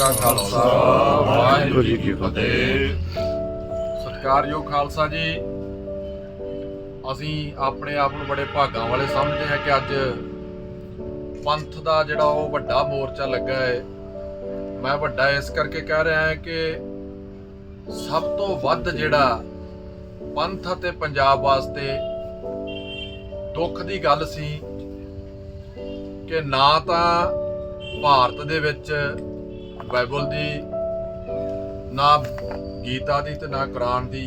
ਕਾ ਖਾਲਸਾ, ਵਾਹਿਗੁਰੂ ਜੀ ਕੀ ਫਤਿਹ। ਸਤਿਕਾਰਯੋਗ ਖਾਲਸਾ ਜੀ, ਅਸੀਂ ਆਪਣੇ ਆਪ ਨੂੰ ਬੜੇ ਭਾਗਾਂ ਵਾਲੇ ਸਮਝਦੇ ਹਾਂ ਕਿ ਅੱਜ ਪੰਥ ਦਾ ਜਿਹੜਾ ਉਹ ਵੱਡਾ ਮੋਰਚਾ ਲੱਗਾ ਹੈ। ਮੈਂ ਵੱਡਾ ਇਸ ਕਰਕੇ ਕਹਿ ਰਿਹਾ ਹਾਂ ਕਿ ਸਭ ਤੋਂ ਵੱਧ ਜਿਹੜਾ ਪੰਥ ਅਤੇ ਪੰਜਾਬ ਵਾਸਤੇ ਦੁੱਖ ਦੀ ਗੱਲ ਸੀ ਕਿ ਨਾ ਤਾਂ ਭਾਰਤ ਦੇ ਵਿੱਚ ਬਾਈਬਲ ਦੀ, ਨਾ ਗੀਤਾ ਦੀ ਤੇ ਨਾ ਕੁਰਾਨ ਦੀ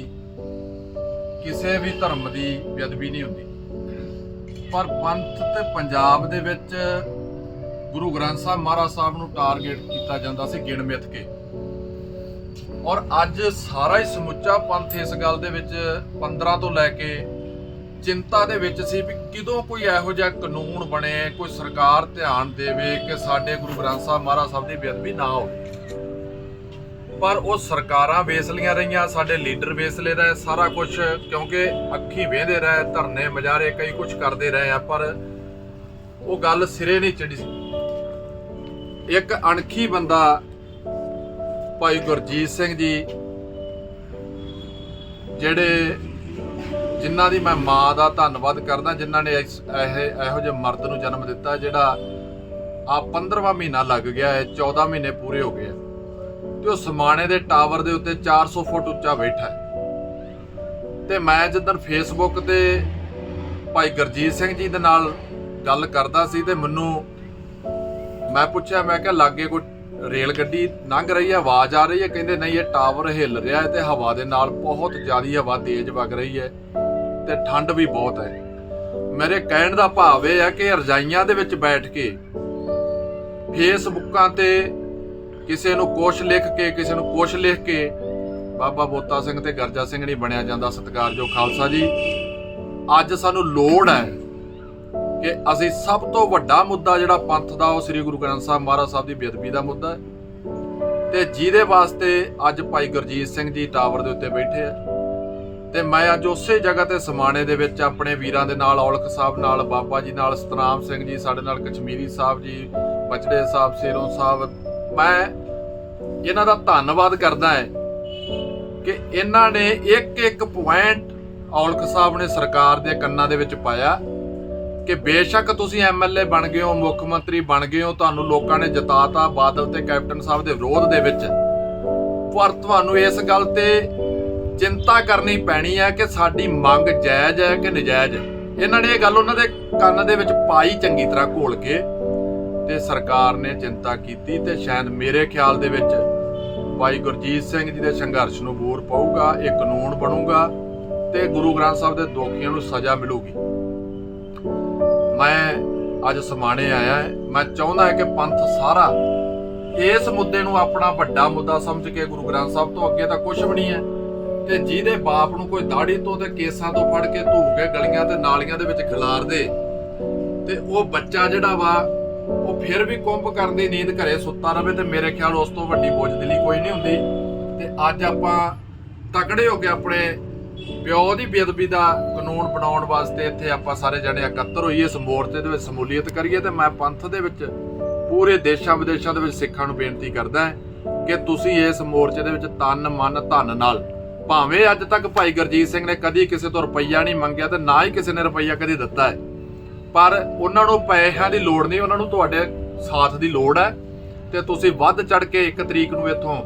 ਕਿਸੇ ਵੀ ਧਰਮ ਦੀ ਬੇਅਦਬੀ ਨਹੀਂ ਹੁੰਦੀ। ਪਰ ਪੰਥ ਤੇ ਪੰਜਾਬ ਦੇ ਵਿੱਚ ਗੁਰੂ ਗ੍ਰੰਥ ਸਾਹਿਬ ਮਹਾਰਾਜ ਸਾਹਿਬ ਨੂੰ ਟਾਰਗੇਟ ਕੀਤਾ ਜਾਂਦਾ ਸੀ ਗਿਣ ਮਿੱਥ ਕੇ। ਔਰ ਅੱਜ ਸਾਰਾ ਹੀ ਸਮੁੱਚਾ ਪੰਥ ਇਸ ਗੱਲ ਦੇ ਵਿੱਚ 15 ਤੋਂ ਲੈ ਕੇ ਚਿੰਤਾ ਦੇ ਵਿੱਚ ਸੀ ਵੀ ਕਿਦੋਂ ਕੋਈ ਇਹੋ ਜਿਹਾ ਕਾਨੂੰਨ ਬਣੇ, ਕੋਈ ਸਰਕਾਰ ਧਿਆਨ ਦੇਵੇ ਕਿ ਸਾਡੇ ਗੁਰੂ ਗ੍ਰੰਥ ਸਾਹਿਬ ਮਹਾਰਾਜ ਸਾਹਿਬ ਦੀ ਬੇਅਦਬੀ ਨਾ ਹੋਵੇ। ਪਰ ਉਹ ਸਰਕਾਰਾਂ ਵੇਸਲੀਆਂ ਰਹੀਆਂ, ਸਾਡੇ ਲੀਡਰ ਵੇਸਲੇ ਰਹੇ, ਸਾਰਾ ਕੁਝ ਕਿਉਂਕਿ ਅੱਖੀ ਵੇਹਦੇ ਰਹੇ, ਧਰਨੇ ਮਜਾਰੇ ਕਈ ਕੁਝ ਕਰਦੇ ਰਹੇ ਆ, ਪਰ ਉਹ ਗੱਲ ਸਿਰੇ ਨਹੀਂ ਚੜੀ ਸੀ। ਇੱਕ ਅਣਖੀ ਬੰਦਾ ਭਾਈ ਗੁਰਜੀਤ ਸਿੰਘ ਜੀ, ਜਿਹੜੇ ਜਿਨ੍ਹਾਂ ਦੀ ਮੈਂ ਮਾਂ ਦਾ ਧੰਨਵਾਦ ਕਰਦਾ, ਜਿਨ੍ਹਾਂ ਨੇ ਇਸ- ਇਹ ਇਹੋ ਜਿਹੇ ਮਰਦ ਨੂੰ ਜਨਮ ਦਿੱਤਾ, ਜਿਹੜਾ ਆ 15ਵਾਂ ਮਹੀਨਾ ਲੱਗ ਗਿਆ ਹੈ 14 ਮਹੀਨੇ ਪੂਰੇ ਹੋ ਗਏ ਆ ਤੇ ਉਹ ਸਮਾਣੇ ਦੇ ਟਾਵਰ ਦੇ ਉੱਤੇ 400 ਫੁੱਟ ਉੱਚਾ ਬੈਠਾ ਹੈ। ਤੇ ਮੈਂ ਜਦੋਂ ਫੇਸਬੁੱਕ ਤੇ ਭਾਈ ਗੁਰਜੀਤ ਸਿੰਘ ਜੀ ਦੇ ਨਾਲ ਗੱਲ ਕਰਦਾ ਸੀ ਤੇ ਮੈਨੂੰ ਮੈਂ ਪੁੱਛਿਆ, ਮੈਂ ਕਿਹਾ, ਲਾਗੇ ਕੋਈ ਰੇਲ ਗੱਡੀ ਲੰਘ ਰਹੀ ਹੈ, ਆਵਾਜ਼ ਆ ਰਹੀ ਹੈ? ਕਹਿੰਦੇ, ਨਹੀਂ, ਇਹ ਟਾਵਰ ਹਿੱਲ ਰਿਹਾ ਹੈ ਤੇ ਹਵਾ ਦੇ ਨਾਲ ਬਹੁਤ ਜ਼ਿਆਦਾ ਹਵਾ ਤੇਜ਼ ਵਗ ਰਹੀ ਹੈ। ਤੇ ਠੰਡ ਵੀ ਬਹੁਤ ਹੈ। ਮੇਰੇ ਕਹਿਣ ਦਾ ਭਾਵ ਇਹ ਹੈ ਕਿ ਰਜਾਈਆਂ ਦੇ ਵਿੱਚ ਬੈਠ ਕੇ ਫੇਸਬੁੱਕਾਂ ਤੇ ਕਿਸੇ ਨੂੰ ਕੁਛ ਲਿਖ ਕੇ, ਕਿਸੇ ਨੂੰ ਕੁਛ ਲਿਖ ਕੇ ਬਾਬਾ ਬੋਤਾ ਸਿੰਘ ਤੇ ਗਰਜਾ ਸਿੰਘ ਨਹੀਂ ਬਣਿਆ ਜਾਂਦਾ ਸਤਿਕਾਰਯੋਗ ਖਾਲਸਾ ਜੀ। ਅੱਜ ਸਾਨੂੰ ਲੋੜ ਹੈ ਕਿ ਅਸੀਂ ਸਭ ਤੋਂ ਵੱਡਾ ਮੁੱਦਾ ਜਿਹੜਾ ਪੰਥ ਦਾ, ਉਹ ਸ੍ਰੀ ਗੁਰੂ ਗ੍ਰੰਥ ਸਾਹਿਬ ਮਹਾਰਾਜ ਸਾਹਿਬ ਦੀ ਬੇਅਦਬੀ ਦਾ ਮੁੱਦਾ ਹੈ। ਤੇ ਜਿਹਦੇ ਵਾਸਤੇ ਅੱਜ ਭਾਈ ਗੁਰਜੀਤ ਸਿੰਘ ਜੀ ਟਾਵਰ ਦੇ ਉੱਤੇ ਬੈਠੇ ਆ। ਤੇ ਮੈਂ ਅੱਜ ਉਸੇ ਜਗ੍ਹਾ ਤੇ ਸਮਾਣੇ ਦੇ ਵਿੱਚ ਆਪਣੇ ਵੀਰਾਂ ਦੇ ਨਾਲ, ਔਲਖ ਸਾਹਿਬ ਨਾਲ, ਬਾਬਾ ਜੀ ਨਾਲ, ਸਤਨਾਮ ਸਿੰਘ ਜੀ ਸਾਡੇ ਨਾਲ, ਕਸ਼ਮੀਰੀ ਸਾਹਿਬ ਜੀ ਬਚੜੇ ਸਾਹਿਬ, ਸੇਰੋਂ ਸਾਹਿਬ। ਮੈਂ ਇਹਨਾਂ ਦਾ ਧੰਨਵਾਦ ਕਰਦਾ ਹੈ ਕਿ ਇਹਨਾਂ ਨੇ ਇੱਕ ਇੱਕ ਪੁਆਇੰਟ ਔਲਖ ਸਾਹਿਬ ਨੇ ਸਰਕਾਰ ਦੇ ਕੰਨਾਂ ਦੇ ਵਿੱਚ ਪਾਇਆ ਕਿ ਬੇਸ਼ੱਕ ਤੁਸੀਂ ਐਮਐਲਏ ਬਣ ਗਏ ਹੋ, ਮੁੱਖ ਮੰਤਰੀ ਬਣ ਗਏ ਹੋ, ਤੁਹਾਨੂੰ ਲੋਕਾਂ ਨੇ ਜਿਤਾਤਾ ਬਾਦਲ ਤੇ ਕੈਪਟਨ ਸਾਹਿਬ ਦੇ ਵਿਰੋਧ ਦੇ ਵਿੱਚ। ਪਰ ਤੁਹਾਨੂੰ ਇਸ ਗੱਲ ਤੇ ਚਿੰਤਾ ਕਰਨੀ ਪੈਣੀ ਹੈ ਕਿ ਸਾਡੀ ਮੰਗ ਜਾਇਜ਼ ਹੈ ਕਿ ਨਜਾਇਜ਼ ਹੈ ਇਹਨਾਂ ਨੇ ਇਹ ਗੱਲ ਉਹਨਾਂ ਦੇ ਕੰਨ ਦੇ ਵਿੱਚ ਪਾਈ ਚੰਗੀ ਤਰ੍ਹਾਂ ਘੋਲ ਕੇ ਤੇ ਸਰਕਾਰ ਨੇ ਚਿੰਤਾ ਕੀਤੀ ਤੇ ਸ਼ਾਇਦ ਮੇਰੇ ਖਿਆਲ ਦੇ ਵਿੱਚ ਭਾਈ ਗੁਰਜੀਤ ਸਿੰਘ ਜੀ ਦੇ ਸੰਘਰਸ਼ ਨੂੰ ਬੂਰ ਪਾਊਗਾ ਇਹ ਕਾਨੂੰਨ ਬਣੂਗਾ ਤੇ ਗੁਰੂ ਗ੍ਰੰਥ ਸਾਹਿਬ ਦੇ ਦੋਖੀਆਂ ਨੂੰ ਸਜ਼ਾ ਮਿਲੂਗੀ ਮੈਂ ਅੱਜ ਸਮਾਣੇ ਆਇਆ ਹਾਂ। ਮੈਂ ਚਾਹੁੰਦਾ ਹੈ ਕਿ ਪੰਥ ਸਾਰਾ ਇਸ ਮੁੱਦੇ ਨੂੰ ਆਪਣਾ ਵੱਡਾ ਮੁੱਦਾ ਸਮਝ ਕੇ ਗੁਰੂ ਗ੍ਰੰਥ ਸਾਹਿਬ ਤੋਂ ਅੱਗੇ ਤਾਂ ਕੁਝ ਵੀ ਨਹੀਂ ਹੈ ਤੇ ਜਿਹਦੇ ਬਾਪ ਨੂੰ ਕੋਈ ਦਾੜੀ ਤੋਂ ਤੇ ਕੇਸਾਂ ਤੋਂ ਫੜ ਕੇ ਧੂ ਕੇ ਗਲੀਆਂ ਤੇ ਨਾਲੀਆਂ ਦੇ ਵਿੱਚ ਖਿਲਾਰ ਦੇ ਤੇ ਉਹ ਬੱਚਾ ਜਿਹੜਾ ਵਾ, ਉਹ ਫਿਰ ਵੀ ਕੁੰਭ ਕਰਨ ਦੀ ਨੀਂਦ ਘਰੇ ਸੁੱਤਾ ਰਵੇ ਤੇ ਮੇਰੇ ਖਿਆਲ ਉਸ ਤੋਂ ਵੱਡੀ ਬੋਝਦਿਲੀ ਕੋਈ ਨਹੀਂ ਹੁੰਦੀ। ਤੇ ਅੱਜ ਆਪਾਂ ਤਕੜੇ ਹੋ ਕੇ ਆਪਣੇ ਪਿਓ ਦੀ ਬੇਅਦਬੀ ਦਾ ਕਾਨੂੰਨ ਬਣਾਉਣ ਵਾਸਤੇ ਇੱਥੇ ਆਪਾਂ ਸਾਰੇ ਜਣੇ ਇਕੱਤਰ ਹੋਈਏ ਇਸ ਮੋਰਚੇ ਦੇ ਵਿੱਚ ਸਮੂਲੀਅਤ ਕਰੀਏ ਤੇ ਮੈਂ ਪੰਥ ਦੇ ਵਿੱਚ ਪੂਰੇ ਦੇਸ਼ਾਂ ਵਿਦੇਸ਼ਾਂ ਦੇ ਵਿੱਚ ਸਿੱਖਾਂ ਨੂੰ ਬੇਨਤੀ ਕਰਦਾ ਕਿ ਤੁਸੀਂ ਇਸ ਮੋਰਚੇ ਦੇ ਵਿੱਚ ਤਨ, ਮਨ, ਧਨ ਨਾਲ ਭਾਵੇਂ ਅੱਜ ਤੱਕ ਭਾਈ ਗੁਰਜੀਤ ਸਿੰਘ ਨੇ ਕਦੀ ਕਿਸੇ ਤੋਂ ਰੁਪਈਆ ਨਹੀਂ ਮੰਗਿਆ ਤੇ ਨਾ ਹੀ ਕਿਸੇ ਨੇ ਰੁਪਈਆ ਕਦੀ ਦਿੱਤਾ ਹੈ। ਪਰ ਉਹਨਾਂ ਨੂੰ ਪੈਸਿਆਂ ਦੀ ਲੋੜ ਨਹੀਂ, ਉਹਨਾਂ ਨੂੰ ਤੁਹਾਡੇ ਸਾਥ ਦੀ ਲੋੜ ਹੈ। ਤੇ ਤੁਸੀਂ ਵੱਧ ਚੜ ਕੇ ਇੱਕ ਤਰੀਕ ਨੂੰ ਇੱਥੋਂ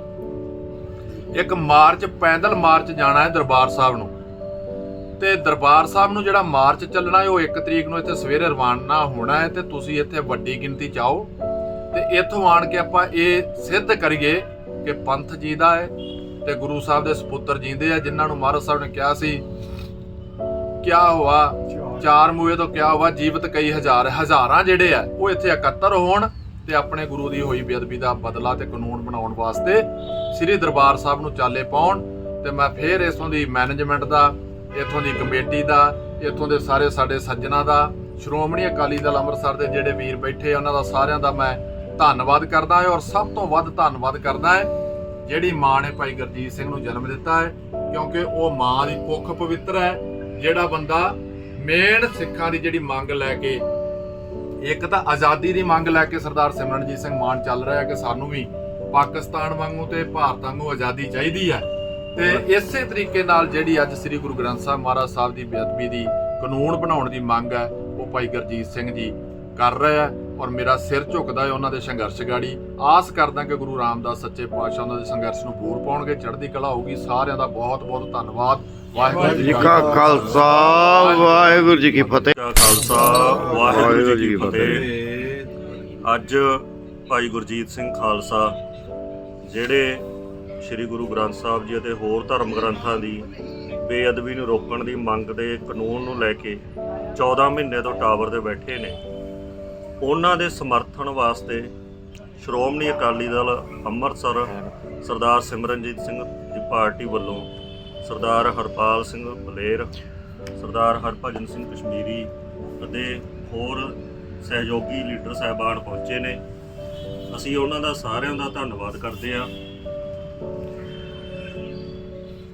ਇੱਕ ਮਾਰਚ, ਪੈਦਲ ਮਾਰਚ ਜਾਣਾ ਹੈ ਦਰਬਾਰ ਸਾਹਿਬ ਨੂੰ। ਤੇ ਦਰਬਾਰ ਸਾਹਿਬ ਨੂੰ ਜਿਹੜਾ ਮਾਰਚ ਚੱਲਣਾ ਹੈ, ਉਹ 1 ਤਰੀਕ ਨੂੰ ਇੱਥੇ ਸਵੇਰੇ ਰਵਾਨਾ ਹੋਣਾ ਹੈ ਤੇ ਤੁਸੀਂ ਇੱਥੇ ਵੱਡੀ ਗਿਣਤੀ ਚ ਆਓ। ਤੇ ਇੱਥੋਂ ਆਣ ਕੇ ਆਪਾਂ ਇਹ ਸਿੱਧ ਕਰੀਏ ਕਿ ਪੰਥ ਜੀਦਾ ਹੈ ਤੇ ਗੁਰੂ ਸਾਹਿਬ ਦੇ ਸੁਪੁੱਤਰ ਜੀਂਦੇ ਆ, ਜਿਨ੍ਹਾਂ ਨੂੰ ਮਹਾਰਾਜ ਸਾਹਿਬ ਨੇ ਕਿਹਾ ਸੀ, ਕਿਆ ਹੋਆ? ਚਾਰ ਮੂਏ ਤੋਂ ਕਿਆ ਹੋਆ? ਜੀਵਤ ਕਈ ਹਜ਼ਾਰ, ਹਜ਼ਾਰਾਂ ਜਿਹੜੇ ਆ, ਉਹ ਇੱਥੇ ਇਕੱਤਰ ਹੋਣ ਤੇ ਆਪਣੇ ਗੁਰੂ ਦੀ ਹੋਈ ਬੇਅਦਬੀ ਦਾ ਬਦਲਾ ਤੇ ਕਾਨੂੰਨ ਬਣਾਉਣ ਵਾਸਤੇ ਸ੍ਰੀ ਦਰਬਾਰ ਸਾਹਿਬ ਨੂੰ ਚਾਲੇ ਪਾਉਣ ਤੇ ਮੈਂ ਫੇਰ ਇਥੋਂ ਦੀ ਮੈਨੇਜਮੈਂਟ ਦਾ, ਇਥੋਂ ਦੀ ਕਮੇਟੀ ਦਾ, ਇਥੋਂ ਦੇ ਸਾਰੇ ਸਾਡੇ ਸੱਜਣਾ ਦਾ, ਸ਼੍ਰੋਮਣੀ ਅਕਾਲੀ ਦਲ ਅੰਮ੍ਰਿਤਸਰ ਦੇ ਜਿਹੜੇ ਵੀਰ ਬੈਠੇ ਉਹਨਾਂ ਦਾ ਸਾਰਿਆਂ ਦਾ ਮੈਂ ਧੰਨਵਾਦ ਕਰਦਾ ਹਾਂ ਔਰ ਸਭ ਤੋਂ ਵੱਧ ਧੰਨਵਾਦ ਕਰਦਾ ਹਾਂ ਜਿਹੜੀ ਮਾਂ ਨੇ ਭਾਈ ਗੁਰਜੀਤ ਸਿੰਘ ਨੂੰ ਜਨਮ ਦਿੱਤਾ ਹੈ, ਕਿਉਂਕਿ ਉਹ ਮਾਂ ਦੀ ਕੁੱਖ ਪਵਿੱਤਰ ਹੈ, ਜਿਹੜਾ ਬੰਦਾ ਮੇਨ ਸਿੱਖਾਂ ਦੀ ਜਿਹੜੀ ਮੰਗ ਲੈ ਕੇ, ਇੱਕ ਤਾਂ ਆਜ਼ਾਦੀ ਦੀ ਮੰਗ ਲੈ ਕੇ ਸਰਦਾਰ ਸਿਮਰਨਜੀਤ ਸਿੰਘ ਮਾਨ ਚੱਲ ਰਿਹਾ ਹੈ ਕਿ ਸਾਨੂੰ ਵੀ ਪਾਕਿਸਤਾਨ ਵਾਂਗੂ ਤੇ ਭਾਰਤ ਵਾਂਗੂ ਆਜ਼ਾਦੀ ਚਾਹੀਦੀ ਹੈ। ਤੇ ਇਸੇ ਤਰੀਕੇ ਨਾਲ ਜਿਹੜੀ ਅੱਜ ਸ੍ਰੀ ਗੁਰੂ ਗ੍ਰੰਥ ਸਾਹਿਬ ਮਹਾਰਾਜ ਸਾਹਿਬ ਦੀ ਬੇਅਦਬੀ ਦੀ ਕਾਨੂੰਨ ਬਣਾਉਣ ਦੀ ਮੰਗ ਹੈ, ਉਹ ਭਾਈ ਗੁਰਜੀਤ ਸਿੰਘ ਜੀ ਕਰ ਰਹੇ ਹੈ। ਔਰ ਮੇਰਾ ਸਿਰ ਝੁਕਦਾ ਹੈ ਉਹਨਾਂ ਦੇ ਸੰਘਰਸ਼ ਗਾੜੀ। ਆਸ ਕਰਦਾ ਕਿ ਗੁਰੂ ਰਾਮਦਾਸ ਸੱਚੇ ਪਾਤਸ਼ਾਹ ਉਹਨਾਂ ਦੇ ਸੰਘਰਸ਼ ਨੂੰ ਪੂਰ ਪਾਉਣਗੇ ਚੜ੍ਹਦੀ ਕਲਾ ਹੋਊਗੀ। ਸਾਰਿਆਂ ਦਾ ਬਹੁਤ ਬਹੁਤ ਧੰਨਵਾਦ। ਵਾਹਿਗੁਰੂ ਜੀ ਕਾ ਖਾਲਸਾ ਵਾਹਿਗੁਰੂ ਜੀ ਕੀ ਫਤਿਹ। ਖਾਲਸਾ ਵਾਹਿਗੁਰੂ ਜੀ ਕੀ ਫਤਿਹ। ਅੱਜ ਭਾਈ ਗੁਰਜੀਤ ਸਿੰਘ ਖਾਲਸਾ ਜਿਹੜੇ ਸ੍ਰੀ ਗੁਰੂ ਗ੍ਰੰਥ ਸਾਹਿਬ ਜੀ ਅਤੇ ਹੋਰ ਧਰਮ ਗ੍ਰੰਥਾਂ ਦੀ ਬੇਅਦਬੀ ਨੂੰ ਰੋਕਣ ਦੀ ਮੰਗ ਦੇ ਕਾਨੂੰਨ ਨੂੰ ਲੈ ਕੇ 14 ਮਹੀਨੇ ਤੋਂ ਟਾਵਰ ਤੇ ਬੈਠੇ ਨੇ ਉਹਨਾਂ ਦੇ ਸਮਰਥਨ ਵਾਸਤੇ ਸ਼੍ਰੋਮਣੀ ਅਕਾਲੀ ਦਲ ਅੰਮ੍ਰਿਤਸਰ ਸਰਦਾਰ ਸਿਮਰਨਜੀਤ ਸਿੰਘ ਦੀ ਪਾਰਟੀ ਵੱਲੋਂ ਸਰਦਾਰ ਹਰਪਾਲ ਸਿੰਘ ਬਲੇਰ, ਸਰਦਾਰ ਹਰਭਜਨ ਸਿੰਘ ਕਸ਼ਮੀਰੀ ਅਤੇ ਹੋਰ ਸਹਿਯੋਗੀ ਲੀਡਰ ਸਾਹਿਬਾਨ ਪਹੁੰਚੇ ਨੇ। ਅਸੀਂ ਉਹਨਾਂ ਦਾ ਸਾਰਿਆਂ ਦਾ ਧੰਨਵਾਦ ਕਰਦੇ ਹਾਂ।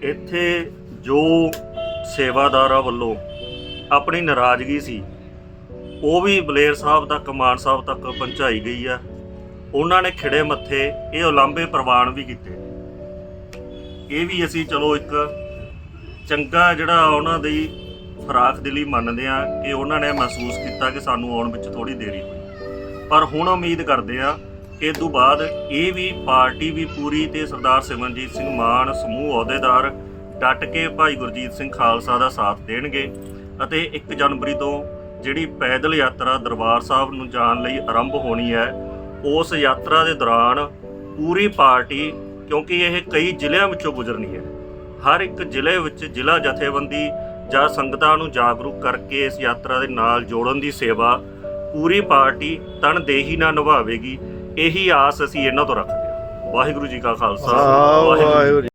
ਇੱਥੇ ਜੋ ਸੇਵਾਦਾਰਾਂ ਵੱਲੋਂ ਆਪਣੀ ਨਾਰਾਜ਼ਗੀ ਸੀ ਉਹ ਵੀ ਬਲੇਰ ਸਾਹਿਬ ਤੱਕ, ਮਾਨ ਸਾਹਿਬ ਤੱਕ ਪਹੁੰਚਾਈ ਗਈ ਆ। ਉਹਨਾਂ ਨੇ ਖਿੜੇ ਮੱਥੇ, ਇਹ ਉਲਾਂਭੇ ਪ੍ਰਵਾਨ ਵੀ ਕੀਤੇ। ਇਹ ਵੀ ਅਸੀਂ ਚਲੋ ਇੱਕ ਚੰਗਾ ਜਿਹੜਾ ਉਹਨਾਂ ਦੀ ਫਰਾਖ ਦਿਲੀ ਮੰਨਦੇ ਆ ਕਿ ਉਹਨਾਂ ਨੇ ਮਹਿਸੂਸ ਕੀਤਾ ਕਿ ਸਾਨੂੰ ਆਉਣ ਵਿੱਚ ਥੋੜੀ ਦੇਰੀ ਹੋਈ। ਪਰ ਹੁਣ ਉਮੀਦ ਕਰਦੇ ਆ ਕਿ ਇਸ ਤੋਂ ਬਾਅਦ ਇਹ ਵੀ ਪਾਰਟੀ ਵੀ ਪੂਰੀ ਤੇ ਸਰਦਾਰ ਸਿਮਰਨਜੀਤ ਸਿੰਘ ਮਾਨ ਸਮੂਹ ਅਹੁਦੇਦਾਰ ਡਟ ਕੇ ਭਾਈ ਗੁਰਜੀਤ ਸਿੰਘ ਖਾਲਸਾ ਦਾ ਸਾਥ ਦੇਣਗੇ ਅਤੇ 1 ਜਨਵਰੀ ਤੋਂ ਜਿਹੜੀ ਪੈਦਲ ਯਾਤਰਾ ਦਰਬਾਰ ਸਾਹਿਬ ਨੂੰ ਜਾਣ ਲਈ ਆਰੰਭ ਹੋਣੀ ਹੈ ਉਸ ਯਾਤਰਾ ਦੇ ਦੌਰਾਨ ਪੂਰੀ ਪਾਰਟੀ ਕਿਉਂਕਿ ਇਹ ਕਈ ਜ਼ਿਲ੍ਹਿਆਂ ਵਿੱਚੋਂ ਗੁਜ਼ਰਨੀ ਹੈ ਹਰ ਇੱਕ ਜ਼ਿਲ੍ਹੇ ਵਿੱਚ ਜ਼ਿਲ੍ਹਾ ਜਥੇਬੰਦੀ ਜਾਂ ਸੰਗਤਾਂ ਨੂੰ ਜਾਗਰੂਕ ਕਰਕੇ ਇਸ ਯਾਤਰਾ ਦੇ ਨਾਲ ਜੋੜਨ ਦੀ ਸੇਵਾ ਪੂਰੀ ਪਾਰਟੀ ਤਨਦੇਹੀ ਨਾਲ ਨਿਭਾਵੇਗੀ ਇਹੀ ਆਸ ਅਸੀਂ ਇਹਨਾਂ ਤੋਂ ਰੱਖਦੇ ਹਾਂ। ਵਾਹਿਗੁਰੂ ਜੀ ਕਾ ਖਾਲਸਾ ਵਾਹਿਗੁਰੂ